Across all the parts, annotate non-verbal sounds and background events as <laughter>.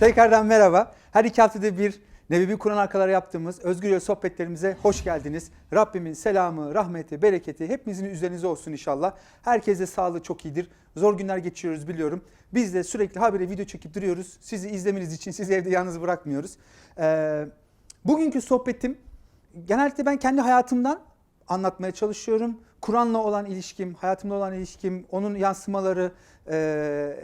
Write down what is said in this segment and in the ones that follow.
Tekrardan merhaba. Her iki haftada bir Nebevi Kur'an arkaları yaptığımız özgür sohbetlerimize hoş geldiniz. Rabbimin selamı, rahmeti, bereketi hepimizin üzerinize olsun inşallah. Herkese sağlığı çok iyidir. Zor günler geçiriyoruz biliyorum. Biz de sürekli habire video çekip duruyoruz. Sizi izlemeniz için sizi evde yalnız bırakmıyoruz. Ee, bugünkü sohbetim genellikle ben kendi hayatımdan anlatmaya çalışıyorum. Kur'an'la olan ilişkim, hayatımda olan ilişkim, onun yansımaları. e,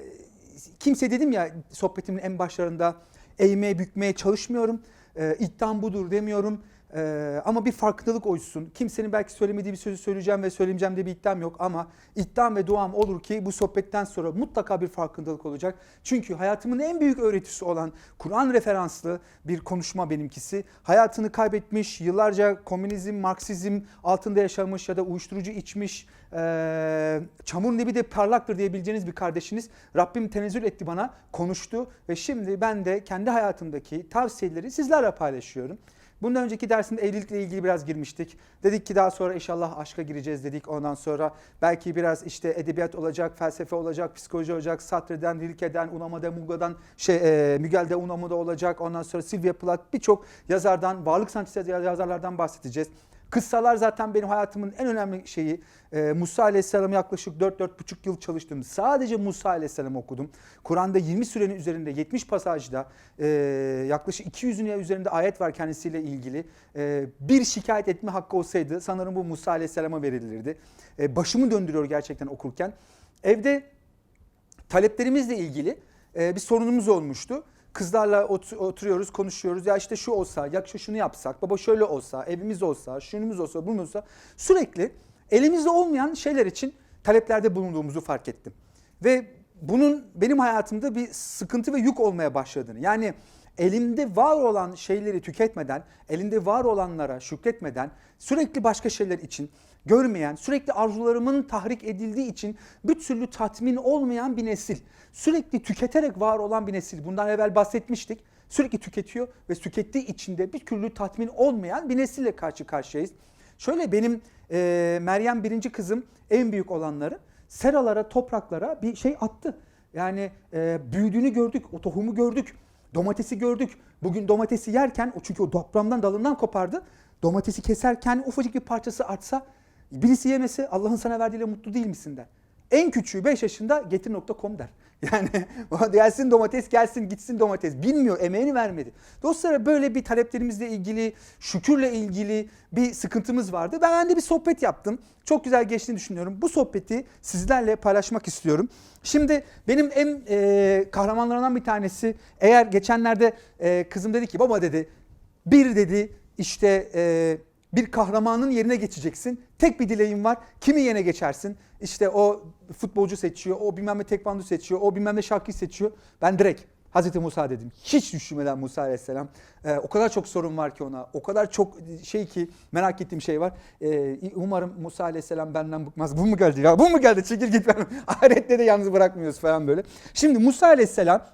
kimse dedim ya sohbetimin en başlarında eğmeye bükmeye çalışmıyorum. E, iddiam budur demiyorum. E, ama bir farkındalık oluşsun. Kimsenin belki söylemediği bir sözü söyleyeceğim ve söylemeyeceğim diye bir iddiam yok. Ama iddiam ve duam olur ki bu sohbetten sonra mutlaka bir farkındalık olacak. Çünkü hayatımın en büyük öğretisi olan Kur'an referanslı bir konuşma benimkisi. Hayatını kaybetmiş, yıllarca komünizm, Marksizm altında yaşamış ya da uyuşturucu içmiş, e, çamur nebi de parlaktır diyebileceğiniz bir kardeşiniz. Rabbim tenezzül etti bana, konuştu ve şimdi ben de kendi hayatımdaki tavsiyeleri sizlerle paylaşıyorum. Bundan önceki dersinde evlilikle ilgili biraz girmiştik. Dedik ki daha sonra inşallah aşka gireceğiz dedik. Ondan sonra belki biraz işte edebiyat olacak, felsefe olacak, psikoloji olacak, Sartre'den, Rilke'den, Unama'da, Muga'dan, şey, e, Miguel'de, Unamu'da olacak. Ondan sonra Sylvia Plath birçok yazardan, varlık sanatçısı yazarlardan bahsedeceğiz. Kıssalar zaten benim hayatımın en önemli şeyi. Ee, Musa Aleyhisselam'ı yaklaşık 4-4,5 yıl çalıştım. Sadece Musa Aleyhisselam okudum. Kur'an'da 20 sürenin üzerinde 70 pasajda e, yaklaşık 200'ün üzerinde ayet var kendisiyle ilgili. E, bir şikayet etme hakkı olsaydı sanırım bu Musa Aleyhisselam'a verilirdi. E, başımı döndürüyor gerçekten okurken. Evde taleplerimizle ilgili e, bir sorunumuz olmuştu. Kızlarla ot- oturuyoruz, konuşuyoruz. Ya işte şu olsa, ya işte şunu yapsak, baba şöyle olsa, evimiz olsa, şunumuz olsa, bunun olsa. Sürekli elimizde olmayan şeyler için taleplerde bulunduğumuzu fark ettim. Ve bunun benim hayatımda bir sıkıntı ve yük olmaya başladığını. Yani elimde var olan şeyleri tüketmeden, elinde var olanlara şükretmeden, sürekli başka şeyler için görmeyen, sürekli arzularımın tahrik edildiği için bir türlü tatmin olmayan bir nesil. Sürekli tüketerek var olan bir nesil. Bundan evvel bahsetmiştik. Sürekli tüketiyor ve tükettiği içinde bir türlü tatmin olmayan bir nesille karşı karşıyayız. Şöyle benim e, Meryem birinci kızım en büyük olanları seralara, topraklara bir şey attı. Yani e, büyüdüğünü gördük, o tohumu gördük, domatesi gördük. Bugün domatesi yerken, o çünkü o toprağından dalından kopardı. Domatesi keserken ufacık bir parçası artsa, birisi yemese Allah'ın sana verdiğiyle mutlu değil misin der. En küçüğü 5 yaşında getir.com der. <laughs> Yani gelsin domates gelsin gitsin domates. Bilmiyor emeğini vermedi. Dostlara böyle bir taleplerimizle ilgili şükürle ilgili bir sıkıntımız vardı. Ben de bir sohbet yaptım. Çok güzel geçtiğini düşünüyorum. Bu sohbeti sizlerle paylaşmak istiyorum. Şimdi benim en e, kahramanlarından bir tanesi eğer geçenlerde e, kızım dedi ki baba dedi bir dedi işte e, bir kahramanın yerine geçeceksin. Tek bir dileğin var. Kimi yerine geçersin? İşte o futbolcu seçiyor, o bilmem ne tekvando seçiyor, o bilmem ne şarkıyı seçiyor. Ben direkt Hazreti Musa dedim. Hiç düşünmeden Musa Aleyhisselam. Ee, o kadar çok sorun var ki ona. O kadar çok şey ki merak ettiğim şey var. Ee, umarım Musa Aleyhisselam benden bıkmaz. Bu mu geldi ya? Bu mu geldi? Çekil git. <laughs> Ahirette de yalnız bırakmıyoruz falan böyle. Şimdi Musa Aleyhisselam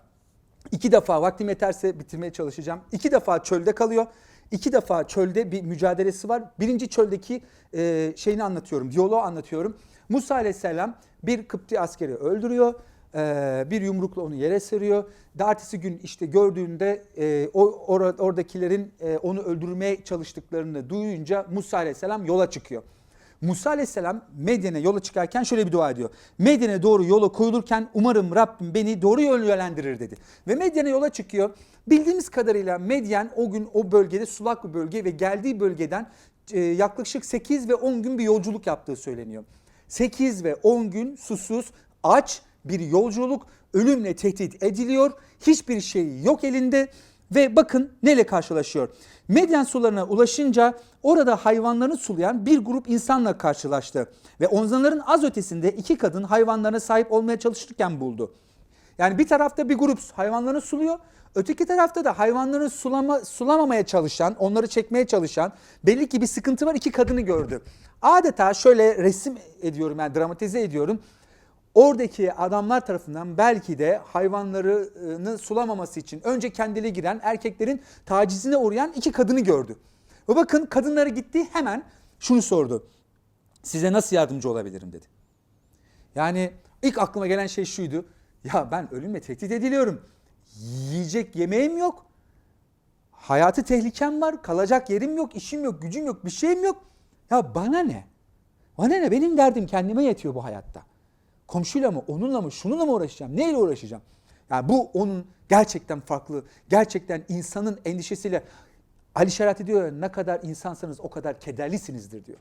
iki defa vaktim yeterse bitirmeye çalışacağım. İki defa çölde kalıyor. İki defa çölde bir mücadelesi var. Birinci çöldeki e, şeyini anlatıyorum, diyaloğu anlatıyorum. Musa Aleyhisselam bir Kıpti askeri öldürüyor. E, bir yumrukla onu yere seriyor. Ertesi gün işte gördüğünde e, o or- oradakilerin e, onu öldürmeye çalıştıklarını duyunca Musa Aleyhisselam yola çıkıyor. Musa Aleyhisselam Medyen'e yola çıkarken şöyle bir dua ediyor. Medyen'e doğru yola koyulurken umarım Rabbim beni doğru yönlendirir dedi. Ve Medyen'e yola çıkıyor. Bildiğimiz kadarıyla Medyen o gün o bölgede sulak bir bölge ve geldiği bölgeden e, yaklaşık 8 ve 10 gün bir yolculuk yaptığı söyleniyor. 8 ve 10 gün susuz, aç bir yolculuk ölümle tehdit ediliyor. Hiçbir şey yok elinde ve bakın neyle karşılaşıyor. Medyen sularına ulaşınca orada hayvanlarını sulayan bir grup insanla karşılaştı. Ve onların az ötesinde iki kadın hayvanlarına sahip olmaya çalışırken buldu. Yani bir tarafta bir grup hayvanlarını suluyor. Öteki tarafta da hayvanları sulama, sulamamaya çalışan, onları çekmeye çalışan belli ki bir sıkıntı var iki kadını gördü. Adeta şöyle resim ediyorum yani dramatize ediyorum. Oradaki adamlar tarafından belki de hayvanlarını sulamaması için önce kendileri giren erkeklerin tacizine uğrayan iki kadını gördü. Ve bakın kadınları gitti hemen şunu sordu. Size nasıl yardımcı olabilirim dedi. Yani ilk aklıma gelen şey şuydu. Ya ben ölümle tehdit ediliyorum. Yiyecek yemeğim yok. Hayatı tehlikem var. Kalacak yerim yok, işim yok, gücüm yok, bir şeyim yok. Ya bana ne? Bana ne? Benim derdim kendime yetiyor bu hayatta. Komşuyla mı, onunla mı, şununla mı uğraşacağım? Neyle uğraşacağım? Yani bu onun gerçekten farklı, gerçekten insanın endişesiyle Ali Şerati diyor ne kadar insansanız o kadar kederlisinizdir diyor.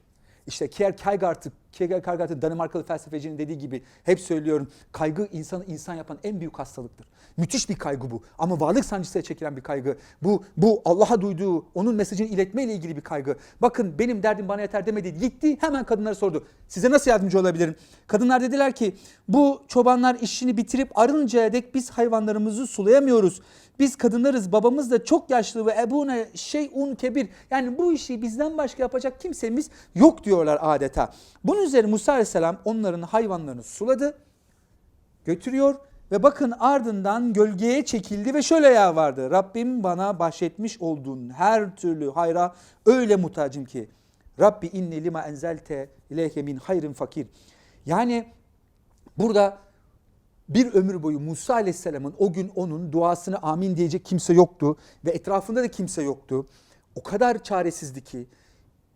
İşte Kierkegaard'ı, Kierkegaard'ın Danimarkalı felsefecinin dediği gibi hep söylüyorum kaygı insanı insan yapan en büyük hastalıktır. Müthiş bir kaygı bu ama varlık sancısıyla çekilen bir kaygı. Bu, bu Allah'a duyduğu, onun mesajını iletmeyle ilgili bir kaygı. Bakın benim derdim bana yeter demedi. Gitti hemen kadınlara sordu. Size nasıl yardımcı olabilirim? Kadınlar dediler ki bu çobanlar işini bitirip arıncaya dek biz hayvanlarımızı sulayamıyoruz. Biz kadınlarız babamız da çok yaşlı ve ebune şeyun kebir. Yani bu işi bizden başka yapacak kimsemiz yok diyorlar adeta. Bunun üzerine Musa Aleyhisselam onların hayvanlarını suladı, götürüyor ve bakın ardından gölgeye çekildi ve şöyle yalvardı. Rabbim bana bahşetmiş olduğun her türlü hayra öyle muhtacım ki. Rabbi inni lima enzelte ileyke min hayrin fakir. Yani burada bir ömür boyu Musa Aleyhisselam'ın o gün onun duasını amin diyecek kimse yoktu ve etrafında da kimse yoktu. O kadar çaresizdi ki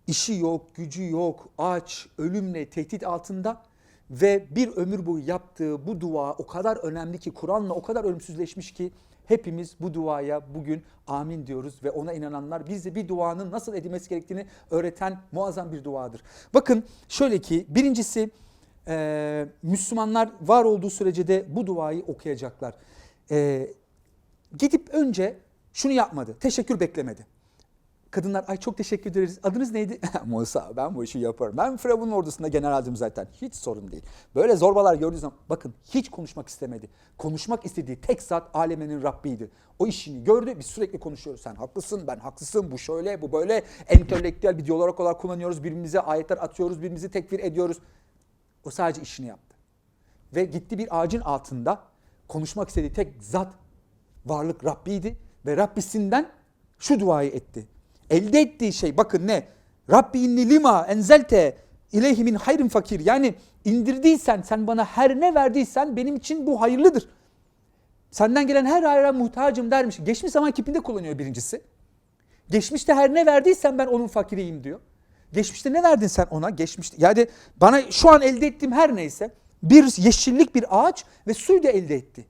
işi yok, gücü yok, aç, ölümle tehdit altında ve bir ömür boyu yaptığı bu dua o kadar önemli ki Kur'an'la o kadar ölümsüzleşmiş ki hepimiz bu duaya bugün amin diyoruz ve ona inananlar bize bir duanın nasıl edilmesi gerektiğini öğreten muazzam bir duadır. Bakın şöyle ki birincisi Müslümanlar var olduğu sürece de bu duayı okuyacaklar. E, gidip önce şunu yapmadı. Teşekkür beklemedi. Kadınlar ay çok teşekkür ederiz. Adınız neydi? <laughs> Musa ben bu işi yaparım. Ben Firavun'un ordusunda generaldim zaten. Hiç sorun değil. Böyle zorbalar gördüğü zaman bakın hiç konuşmak istemedi. Konuşmak istediği tek zat alemenin Rabbiydi. O işini gördü biz sürekli konuşuyoruz. Sen haklısın ben haklısın bu şöyle bu böyle. Entelektüel bir diyalog olarak kullanıyoruz. Birbirimize ayetler atıyoruz. Birbirimizi tekfir ediyoruz. O sadece işini yaptı. Ve gitti bir ağacın altında konuşmak istediği tek zat varlık Rabbiydi. Ve Rabbisinden şu duayı etti. Elde ettiği şey bakın ne? Rabbi inni lima enzelte ileyhi min hayrin fakir. Yani indirdiysen sen bana her ne verdiysen benim için bu hayırlıdır. Senden gelen her hayra muhtacım dermiş. Geçmiş zaman kipinde kullanıyor birincisi. Geçmişte her ne verdiysen ben onun fakiriyim diyor. Geçmişte ne verdin sen ona? Geçmişte yani bana şu an elde ettiğim her neyse bir yeşillik bir ağaç ve suyu da elde etti.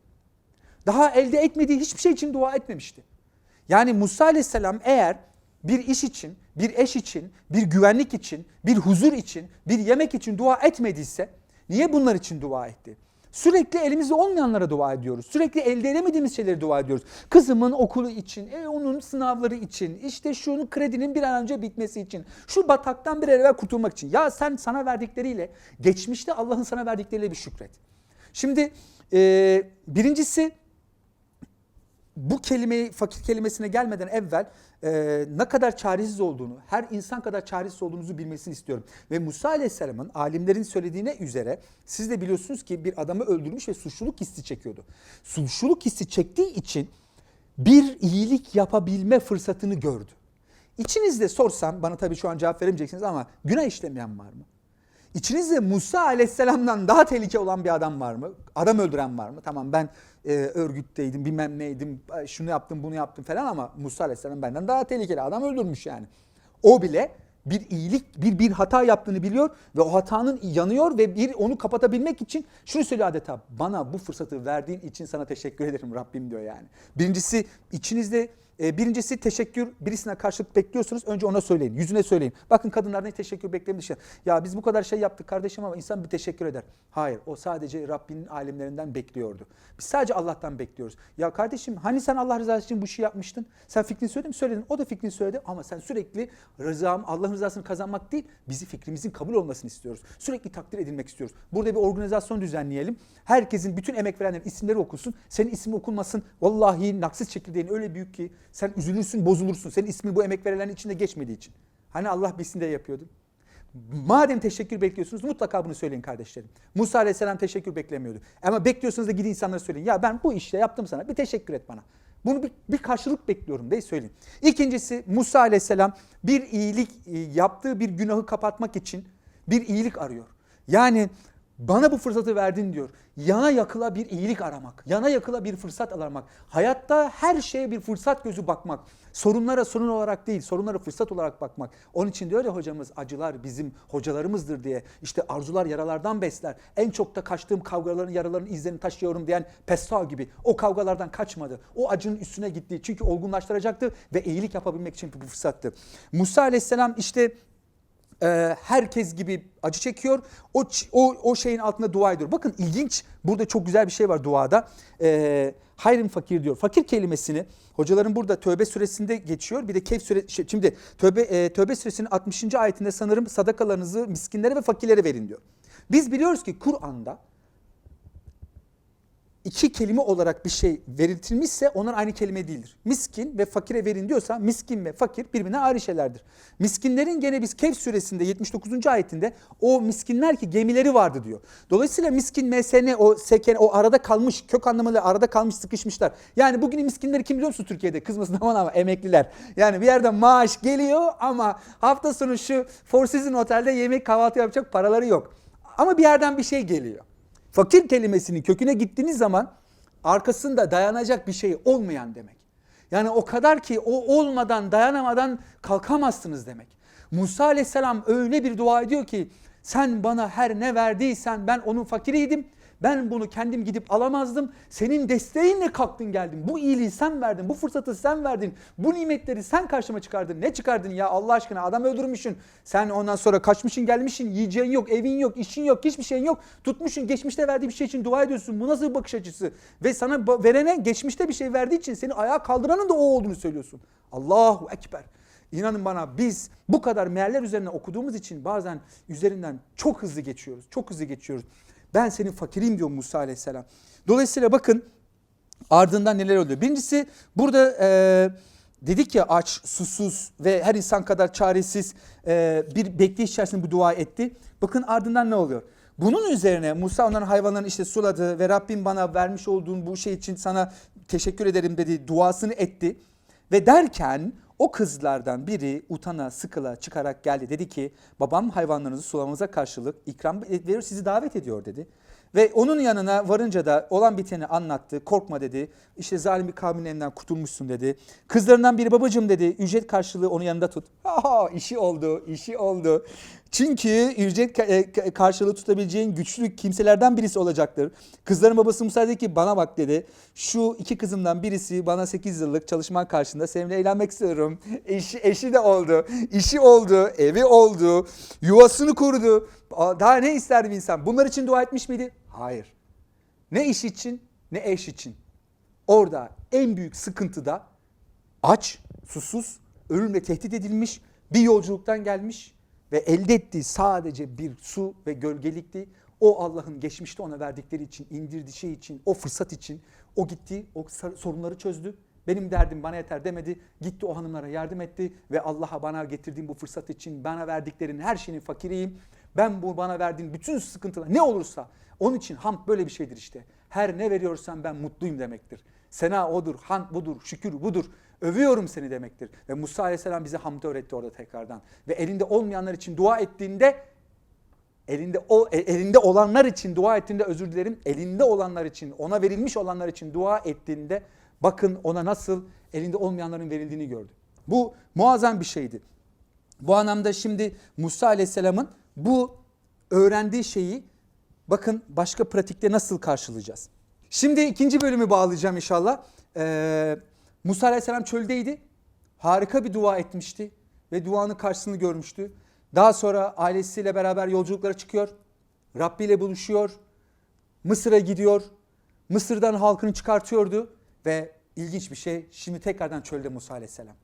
Daha elde etmediği hiçbir şey için dua etmemişti. Yani Musa Aleyhisselam eğer bir iş için, bir eş için, bir güvenlik için, bir huzur için, bir yemek için dua etmediyse niye bunlar için dua etti? Sürekli elimizde olmayanlara dua ediyoruz. Sürekli elde edemediğimiz şeyleri dua ediyoruz. Kızımın okulu için, e, onun sınavları için, işte şunun kredinin bir an önce bitmesi için, şu bataktan bir an evvel kurtulmak için. Ya sen sana verdikleriyle, geçmişte Allah'ın sana verdikleriyle bir şükret. Şimdi e, birincisi bu kelimeyi fakir kelimesine gelmeden evvel e, ne kadar çaresiz olduğunu, her insan kadar çaresiz olduğumuzu bilmesini istiyorum. Ve Musa Aleyhisselam'ın alimlerin söylediğine üzere siz de biliyorsunuz ki bir adamı öldürmüş ve suçluluk hissi çekiyordu. Suçluluk hissi çektiği için bir iyilik yapabilme fırsatını gördü. İçinizde sorsam, bana tabii şu an cevap veremeyeceksiniz ama günah işlemeyen var mı? İçinizde Musa Aleyhisselam'dan daha tehlike olan bir adam var mı? Adam öldüren var mı? Tamam ben e, örgütteydim, bilmem neydim, şunu yaptım, bunu yaptım falan ama Musa Aleyhisselam benden daha tehlikeli adam öldürmüş yani. O bile bir iyilik, bir bir hata yaptığını biliyor ve o hatanın yanıyor ve bir onu kapatabilmek için şunu söylüyor adeta. Bana bu fırsatı verdiğin için sana teşekkür ederim Rabbim diyor yani. Birincisi içinizde e, birincisi teşekkür birisine karşılık bekliyorsunuz önce ona söyleyin. Yüzüne söyleyin. Bakın kadınlar ne teşekkür beklemiş ya. Biz bu kadar şey yaptık kardeşim ama insan bir teşekkür eder. Hayır o sadece Rabbinin alemlerinden bekliyordu. Biz sadece Allah'tan bekliyoruz. Ya kardeşim hani sen Allah rızası için bu işi yapmıştın? Sen fikrini söyledin mi? Söyledin. O da fikrini söyledi ama sen sürekli rızam, Allah'ın rızasını kazanmak değil, bizi fikrimizin kabul olmasını istiyoruz. Sürekli takdir edilmek istiyoruz. Burada bir organizasyon düzenleyelim. Herkesin, bütün emek verenlerin isimleri okunsun. Senin ismin okunmasın. Vallahi naksiz çekirdeğin öyle büyük ki sen üzülürsün, bozulursun. Senin ismin bu emek verilenlerin içinde geçmediği için. Hani Allah bilsin de yapıyordu. Madem teşekkür bekliyorsunuz mutlaka bunu söyleyin kardeşlerim. Musa Aleyhisselam teşekkür beklemiyordu. Ama bekliyorsunuz da gidin insanlara söyleyin. Ya ben bu işte yaptım sana bir teşekkür et bana. Bunu bir, bir karşılık bekliyorum diye söyleyin. İkincisi Musa Aleyhisselam bir iyilik e, yaptığı bir günahı kapatmak için bir iyilik arıyor. Yani Bana bu fırsatı verdin diyor. Yana yakıla bir iyilik aramak, yana yakıla bir fırsat aramak. Hayatta her şeye bir fırsat gözü bakmak. Sorunlara sorun olarak değil, sorunlara fırsat olarak bakmak. Onun için diyor ya hocamız acılar bizim hocalarımızdır diye. İşte arzular yaralardan besler. En çok da kaçtığım kavgaların yaraların izlerini taşıyorum diyen Pessoa gibi. O kavgalardan kaçmadı. O acının üstüne gitti. Çünkü olgunlaştıracaktı ve iyilik yapabilmek için bir fırsattı. Musa aleyhisselam işte e, herkes gibi acı çekiyor. O, o, o şeyin altında dua ediyor. Bakın ilginç burada çok güzel bir şey var duada. E, hayrın fakir diyor. Fakir kelimesini hocaların burada Tövbe suresinde geçiyor. Bir de Kehf sure şey, şimdi Tövbe e, Tövbe suresinin 60. ayetinde sanırım sadakalarınızı miskinlere ve fakirlere verin diyor. Biz biliyoruz ki Kur'an'da iki kelime olarak bir şey veriltilmişse onlar aynı kelime değildir. Miskin ve fakire verin diyorsa miskin ve fakir birbirine ayrı şeylerdir. Miskinlerin gene biz Kehf suresinde 79. ayetinde o miskinler ki gemileri vardı diyor. Dolayısıyla miskin MSN o seken o arada kalmış kök anlamıyla arada kalmış sıkışmışlar. Yani bugün miskinleri kim biliyor musun Türkiye'de? Kızmasın aman ama emekliler. Yani bir yerden maaş geliyor ama hafta sonu şu Four Seasons Otel'de yemek kahvaltı yapacak paraları yok. Ama bir yerden bir şey geliyor. Fakir kelimesinin köküne gittiğiniz zaman arkasında dayanacak bir şey olmayan demek. Yani o kadar ki o olmadan dayanamadan kalkamazsınız demek. Musa aleyhisselam öyle bir dua ediyor ki sen bana her ne verdiysen ben onun fakiriydim. Ben bunu kendim gidip alamazdım. Senin desteğinle kalktın geldin. Bu iyiliği sen verdin. Bu fırsatı sen verdin. Bu nimetleri sen karşıma çıkardın. Ne çıkardın ya Allah aşkına adam öldürmüşsün. Sen ondan sonra kaçmışsın gelmişsin. Yiyeceğin yok, evin yok, işin yok, hiçbir şeyin yok. Tutmuşsun geçmişte verdiği bir şey için dua ediyorsun. Bu nasıl bir bakış açısı? Ve sana verene geçmişte bir şey verdiği için seni ayağa kaldıranın da o olduğunu söylüyorsun. Allahu Ekber. İnanın bana biz bu kadar mealler üzerine okuduğumuz için bazen üzerinden çok hızlı geçiyoruz. Çok hızlı geçiyoruz. Ben senin fakiriyim diyor Musa aleyhisselam. Dolayısıyla bakın ardından neler oluyor. Birincisi burada e, dedik ya aç, susuz ve her insan kadar çaresiz e, bir bekleyiş içerisinde bu dua etti. Bakın ardından ne oluyor? Bunun üzerine Musa onların hayvanlarını işte suladı ve Rabbim bana vermiş olduğun bu şey için sana teşekkür ederim dedi. Duasını etti. Ve derken o kızlardan biri utana sıkıla çıkarak geldi. Dedi ki babam hayvanlarınızı sulamamıza karşılık ikram verir sizi davet ediyor dedi. Ve onun yanına varınca da olan biteni anlattı. Korkma dedi. İşte zalim bir kavmin elinden kurtulmuşsun dedi. Kızlarından biri babacığım dedi. Ücret karşılığı onu yanında tut. <laughs> Aha işi oldu, işi oldu. Çünkü ücret e, karşılığı tutabileceğin güçlü kimselerden birisi olacaktır. Kızların babası Musa dedi ki bana bak dedi. Şu iki kızımdan birisi bana 8 yıllık çalışman karşında seninle eğlenmek istiyorum. <laughs> Eşi, eşi de oldu. işi oldu. Evi oldu. Yuvasını kurdu. Daha ne ister bir insan? Bunlar için dua etmiş miydi? Hayır. Ne iş için ne eş için. Orada en büyük sıkıntıda aç, susuz, ölümle tehdit edilmiş, bir yolculuktan gelmiş ve elde ettiği sadece bir su ve gölgelikti. O Allah'ın geçmişte ona verdikleri için, indirdiği şey için, o fırsat için o gitti, o sorunları çözdü. Benim derdim bana yeter demedi. Gitti o hanımlara yardım etti ve Allah'a bana getirdiğim bu fırsat için bana verdiklerinin her şeyinin fakiriyim. Ben bu bana verdiğin bütün sıkıntılar ne olursa onun için hamd böyle bir şeydir işte. Her ne veriyorsan ben mutluyum demektir. Sena odur, hamd budur, şükür budur. Övüyorum seni demektir. Ve Musa Aleyhisselam bize hamd öğretti orada tekrardan. Ve elinde olmayanlar için dua ettiğinde elinde o e- elinde olanlar için dua ettiğinde özür dilerim. Elinde olanlar için, ona verilmiş olanlar için dua ettiğinde bakın ona nasıl elinde olmayanların verildiğini gördü. Bu muazzam bir şeydi. Bu anlamda şimdi Musa Aleyhisselam'ın bu öğrendiği şeyi bakın başka pratikte nasıl karşılayacağız. Şimdi ikinci bölümü bağlayacağım inşallah. Ee, Musa Aleyhisselam çöldeydi. Harika bir dua etmişti ve duanın karşısını görmüştü. Daha sonra ailesiyle beraber yolculuklara çıkıyor. Rabbi ile buluşuyor. Mısır'a gidiyor. Mısır'dan halkını çıkartıyordu ve ilginç bir şey şimdi tekrardan çölde Musa Aleyhisselam.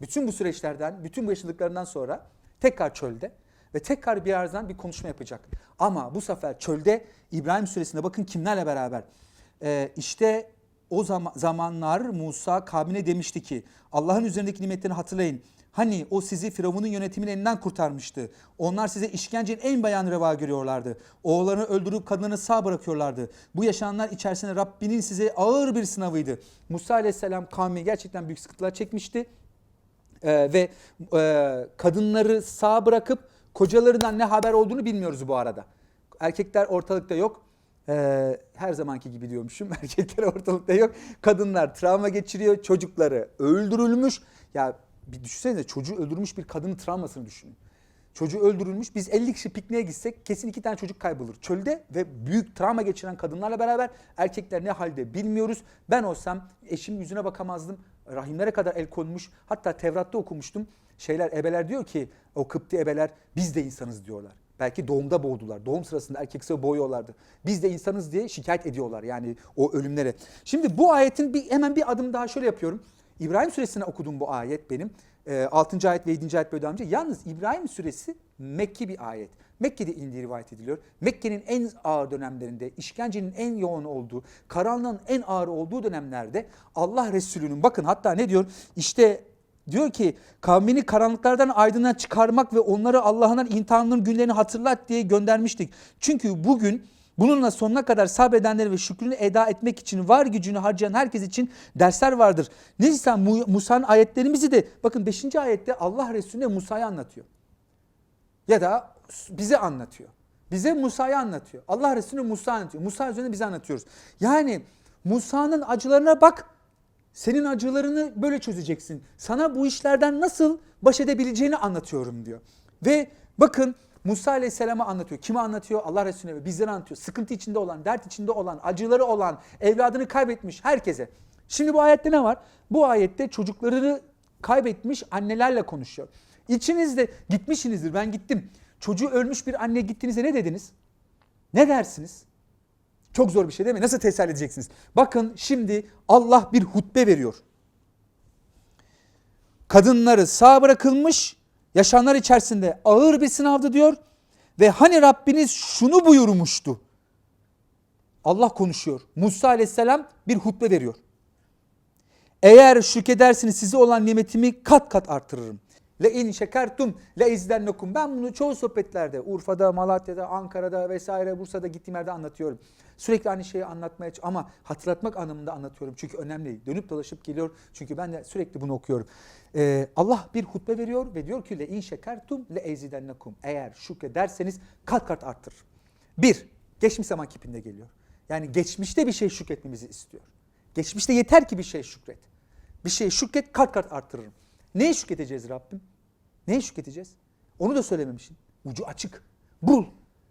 Bütün bu süreçlerden, bütün bu yaşadıklarından sonra tekrar çölde ve tekrar birazdan bir konuşma yapacak. Ama bu sefer çölde İbrahim suresinde bakın kimlerle beraber. Ee, işte o zaman, zamanlar Musa kavmine demişti ki Allah'ın üzerindeki nimetlerini hatırlayın. Hani o sizi Firavun'un yönetiminin elinden kurtarmıştı. Onlar size işkencenin en bayan reva görüyorlardı. Oğullarını öldürüp kadını sağ bırakıyorlardı. Bu yaşananlar içerisinde Rabbinin size ağır bir sınavıydı. Musa aleyhisselam kavmi gerçekten büyük sıkıntılar çekmişti. Ee, ve e, kadınları sağ bırakıp kocalarından ne haber olduğunu bilmiyoruz bu arada. Erkekler ortalıkta yok. Ee, her zamanki gibi diyormuşum. <laughs> Erkekler ortalıkta yok. Kadınlar travma geçiriyor. Çocukları öldürülmüş. Ya bir düşünsenize çocuğu öldürmüş bir kadının travmasını düşünün. Çocuğu öldürülmüş. Biz 50 kişi pikniğe gitsek kesin iki tane çocuk kaybolur. Çölde ve büyük travma geçiren kadınlarla beraber erkekler ne halde bilmiyoruz. Ben olsam eşimin yüzüne bakamazdım. Rahimlere kadar el konmuş. Hatta Tevrat'ta okumuştum. Şeyler ebeler diyor ki o Kıpti ebeler biz de insanız diyorlar. Belki doğumda boğdular. Doğum sırasında erkekse boğuyorlardı. Biz de insanız diye şikayet ediyorlar yani o ölümlere. Şimdi bu ayetin bir hemen bir adım daha şöyle yapıyorum. İbrahim suresine okudum bu ayet benim. E, 6. ayet ve 7. ayet böyle ediyor. Yalnız İbrahim suresi Mekki bir ayet. Mekke'de indiği rivayet ediliyor. Mekke'nin en ağır dönemlerinde, işkencenin en yoğun olduğu, karanlığın en ağır olduğu dönemlerde Allah Resulü'nün bakın hatta ne diyor? İşte diyor ki kavmini karanlıklardan aydınlığa çıkarmak ve onları Allah'ın imtihanların günlerini hatırlat diye göndermiştik. Çünkü bugün Bununla sonuna kadar sabredenleri ve şükrünü eda etmek için var gücünü harcayan herkes için dersler vardır. Neyse Musa'nın ayetlerimizi de bakın 5. ayette Allah Resulüne Musa'yı anlatıyor. Ya da bize anlatıyor. Bize Musa'yı anlatıyor. Allah Resulü Musa anlatıyor. Musa üzerine bize anlatıyoruz. Yani Musa'nın acılarına bak. Senin acılarını böyle çözeceksin. Sana bu işlerden nasıl baş edebileceğini anlatıyorum diyor. Ve bakın Musa Aleyhisselam'a anlatıyor. Kime anlatıyor? Allah Resulüne ve bizlere anlatıyor. Sıkıntı içinde olan, dert içinde olan, acıları olan, evladını kaybetmiş herkese. Şimdi bu ayette ne var? Bu ayette çocuklarını kaybetmiş annelerle konuşuyor. İçinizde gitmişsinizdir ben gittim. Çocuğu ölmüş bir anneye gittiğinizde ne dediniz? Ne dersiniz? Çok zor bir şey değil mi? Nasıl teselli edeceksiniz? Bakın şimdi Allah bir hutbe veriyor. Kadınları sağ bırakılmış, yaşayanlar içerisinde ağır bir sınavdı diyor. Ve hani Rabbiniz şunu buyurmuştu. Allah konuşuyor. Musa aleyhisselam bir hutbe veriyor. Eğer şükredersiniz size olan nimetimi kat kat artırırım. Le in şekertum le izlennekum. Ben bunu çoğu sohbetlerde Urfa'da, Malatya'da, Ankara'da vesaire Bursa'da gittiğim yerde anlatıyorum. Sürekli aynı şeyi anlatmaya ama hatırlatmak anlamında anlatıyorum. Çünkü önemli. Dönüp dolaşıp geliyor. Çünkü ben de sürekli bunu okuyorum. Ee, Allah bir hutbe veriyor ve diyor ki le in şekertum le ezidennekum. Eğer şükrederseniz kat kat arttır. Bir, geçmiş zaman kipinde geliyor. Yani geçmişte bir şey şükretmemizi istiyor. Geçmişte yeter ki bir şey şükret. Bir şey şükret kat kat arttırırım. Neye şükredeceğiz Rabbim? Neye şükredeceğiz? Onu da söylememişsin. Ucu açık. Bul.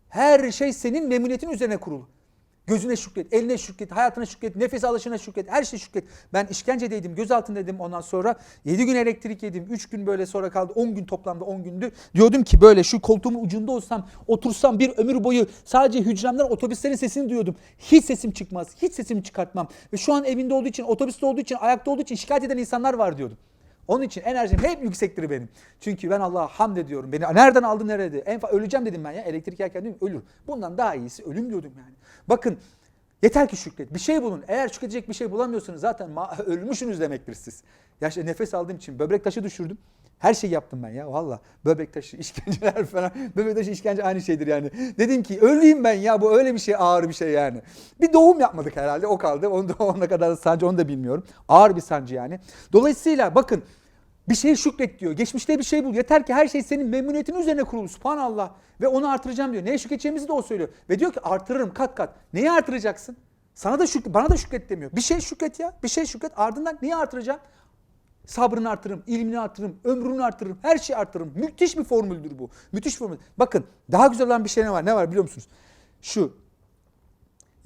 Her şey senin memnuniyetin üzerine kurulu. Gözüne şükret, eline şükret, hayatına şükret, nefes alışına şükret, her şey şükret. Ben işkencedeydim, gözaltındaydım ondan sonra 7 gün elektrik yedim, 3 gün böyle sonra kaldı, 10 gün toplamda 10 gündü. Diyordum ki böyle şu koltuğumun ucunda olsam, otursam bir ömür boyu sadece hücremden otobüslerin sesini duyuyordum. Hiç sesim çıkmaz, hiç sesimi çıkartmam. Ve şu an evinde olduğu için, otobüste olduğu için, ayakta olduğu için şikayet eden insanlar var diyordum. Onun için enerjim hep yüksektir benim. Çünkü ben Allah'a hamd ediyorum. Beni nereden aldı nerede? En öleceğim dedim ben ya. Elektrik yerken dedim ölür. Bundan daha iyisi ölüm diyordum yani. Bakın yeter ki şükret. Bir şey bulun. Eğer şükredecek bir şey bulamıyorsanız zaten <laughs> ölmüşsünüz demektir siz. Ya işte nefes aldığım için böbrek taşı düşürdüm. Her şeyi yaptım ben ya valla. Böbrek taşı, <laughs> işkenceler falan. Böbrek taşı, işkence aynı şeydir yani. Dedim ki öleyim ben ya bu öyle bir şey ağır bir şey yani. Bir doğum yapmadık herhalde o kaldı. Onu da <laughs> ona kadar sancı onu da bilmiyorum. Ağır bir sancı yani. Dolayısıyla bakın bir şeye şükret diyor. Geçmişte bir şey bul. Yeter ki her şey senin memnuniyetin üzerine kurulu. Subhanallah. Ve onu artıracağım diyor. Neye şükredeceğimizi de o söylüyor. Ve diyor ki artırırım kat kat. Neyi artıracaksın? Sana da şükret, bana da şükret demiyor. Bir şey şükret ya. Bir şey şükret. Ardından neyi artıracağım? Sabrını artırırım, ilmini artırırım, ömrünü artırırım, her şeyi artırırım. Müthiş bir formüldür bu. Müthiş formül. Bakın daha güzel olan bir şey ne var? Ne var biliyor musunuz? Şu.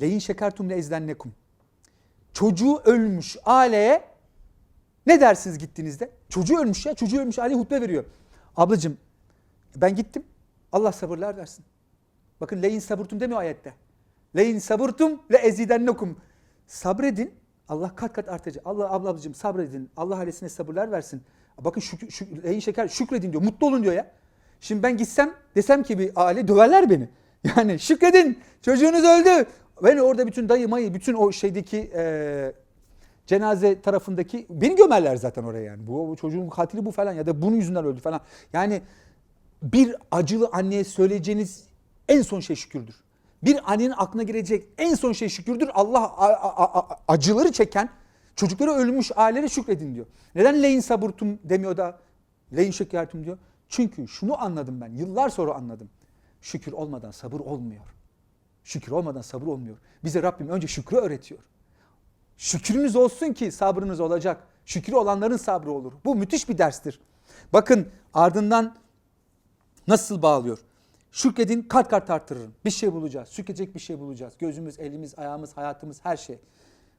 Leyin şekertum le ezlennekum. Çocuğu ölmüş aileye ne dersiniz gittiğinizde? Çocuğu ölmüş ya. Çocuğu ölmüş aileye hutbe veriyor. Ablacığım ben gittim. Allah sabırlar versin. Bakın leyin saburtum demiyor ayette. Leyin saburtum le ezidennekum. Sabredin. Allah kat kat artacak. Allah ablacığım sabredin. Allah ailesine sabırlar versin. Bakın şük, şük, leyin şeker şükredin diyor. Mutlu olun diyor ya. Şimdi ben gitsem desem ki bir aile döverler beni. <laughs> Yani şükredin. Çocuğunuz öldü. Ben orada bütün dayı mayı, bütün o şeydeki e, cenaze tarafındaki beni gömerler zaten oraya yani. Bu, bu çocuğun katili bu falan ya da bunun yüzünden öldü falan. Yani bir acılı anneye söyleyeceğiniz en son şey şükürdür. Bir annenin aklına girecek en son şey şükürdür. Allah acıları çeken çocukları ölmüş ailelere şükredin diyor. Neden leyin saburtum demiyor da leyin şekertum diyor? Çünkü şunu anladım ben. Yıllar sonra anladım. Şükür olmadan sabır olmuyor. Şükür olmadan sabır olmuyor. Bize Rabbim önce şükrü öğretiyor. Şükrünüz olsun ki sabrınız olacak. Şükrü olanların sabrı olur. Bu müthiş bir derstir. Bakın ardından nasıl bağlıyor? Şükredin kat kat arttırırım. Bir şey bulacağız. Şükredecek bir şey bulacağız. Gözümüz, elimiz, ayağımız, hayatımız her şey.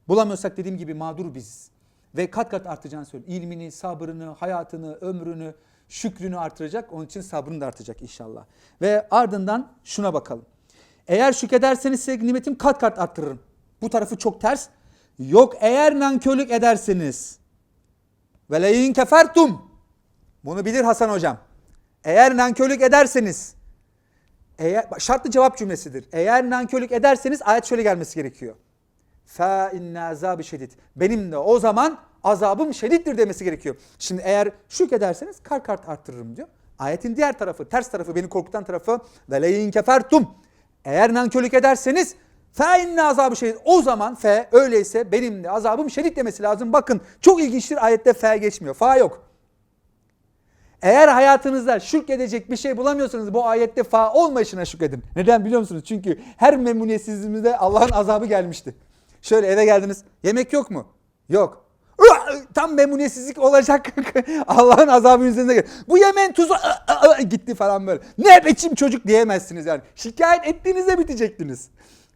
Bulamıyorsak dediğim gibi mağdur biziz. Ve kat kat artacağını söylüyor. İlmini, sabrını, hayatını, ömrünü, şükrünü artıracak. Onun için sabrını da artacak inşallah. Ve ardından şuna bakalım. Eğer şükrederseniz size nimetim kat kat arttırırım. Bu tarafı çok ters. Yok eğer nankörlük ederseniz. Ve leyin kefertum. Bunu bilir Hasan hocam. Eğer nankörlük ederseniz. Eğer, şartlı cevap cümlesidir. Eğer nankörlük ederseniz ayet şöyle gelmesi gerekiyor. Fa inne azabı şedid. Benim de o zaman azabım şedittir demesi gerekiyor. Şimdi eğer şükrederseniz kar kart arttırırım diyor. Ayetin diğer tarafı, ters tarafı, beni korkutan tarafı ve leyin kefertum. Eğer nankörlük ederseniz fe inne azabı şedid. O zaman fe öyleyse benim de azabım şedid demesi lazım. Bakın çok ilginçtir ayette fe geçmiyor. Fa yok. Eğer hayatınızda şükredecek bir şey bulamıyorsanız bu ayette fa olmayışına şükredin. Neden biliyor musunuz? Çünkü her memnuniyetsizliğimizde Allah'ın azabı gelmişti. Şöyle eve geldiniz. Yemek yok mu? Yok. Tam memnuniyetsizlik olacak. <laughs> Allah'ın azabı üzerinde gel. Bu yemeğin tuzu gitti falan böyle. Ne biçim çocuk diyemezsiniz yani. Şikayet ettiğinizde bitecektiniz.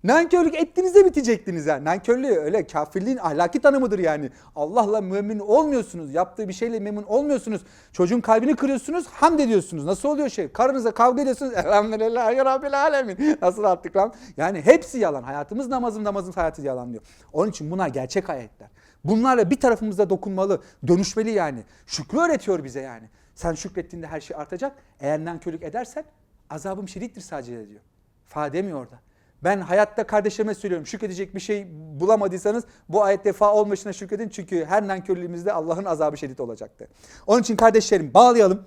Nankörlük ettiğinizde bitecektiniz yani. Nankörlüğü öyle kafirliğin ahlaki tanımıdır yani. Allah'la mümin olmuyorsunuz. Yaptığı bir şeyle memnun olmuyorsunuz. Çocuğun kalbini kırıyorsunuz, hamd ediyorsunuz. Nasıl oluyor şey? Karınızla kavga ediyorsunuz. <laughs> Elhamdülillahi Rabbil Alemin. Nasıl artık lan? Yani hepsi yalan. Hayatımız namazın namazın hayatı yalan diyor. Onun için bunlar gerçek ayetler. Bunlarla bir tarafımızda dokunmalı, dönüşmeli yani. Şükrü öğretiyor bize yani. Sen şükrettiğinde her şey artacak. Eğer nankörlük edersen azabım şedittir sadece diyor. Fa orada. Ben hayatta kardeşlerime söylüyorum şükredecek bir şey bulamadıysanız bu ayette fa olmayışına şükredin. Çünkü her nankörlüğümüzde Allah'ın azabı şiddet olacaktı. Onun için kardeşlerim bağlayalım.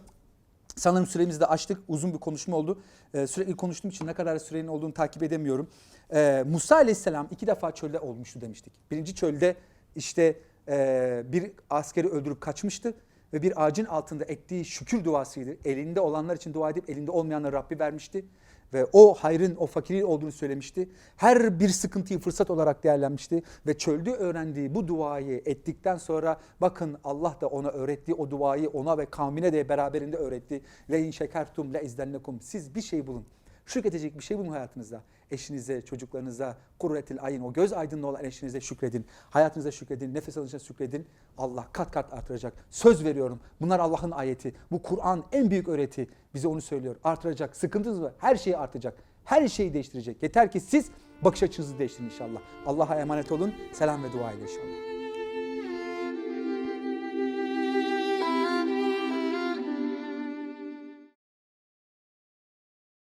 Sanırım süremizi de açtık. Uzun bir konuşma oldu. Ee, sürekli konuştuğum için ne kadar sürenin olduğunu takip edemiyorum. Ee, Musa Aleyhisselam iki defa çölde olmuştu demiştik. Birinci çölde işte e, bir askeri öldürüp kaçmıştı ve bir ağacın altında ettiği şükür duasıydı. Elinde olanlar için dua edip elinde olmayanlara Rabbi vermişti. Ve o hayrın, o fakirliğin olduğunu söylemişti. Her bir sıkıntıyı fırsat olarak değerlenmişti. Ve çölde öğrendiği bu duayı ettikten sonra bakın Allah da ona öğrettiği o duayı ona ve kavmine de beraberinde öğretti. Le in şekertum le izdennekum. Siz bir şey bulun. Şükredecek bir şey bulun hayatınızda. Eşinize, çocuklarınıza, kurretil ayın, o göz aydınlığı olan eşinize şükredin. Hayatınıza şükredin, nefes alışına şükredin. Allah kat kat artıracak. Söz veriyorum. Bunlar Allah'ın ayeti. Bu Kur'an en büyük öğreti. Bize onu söylüyor. Artıracak. Sıkıntınız var. Her şeyi artacak. Her şeyi değiştirecek. Yeter ki siz bakış açınızı değiştirin inşallah. Allah'a emanet olun. Selam ve dua ile inşallah.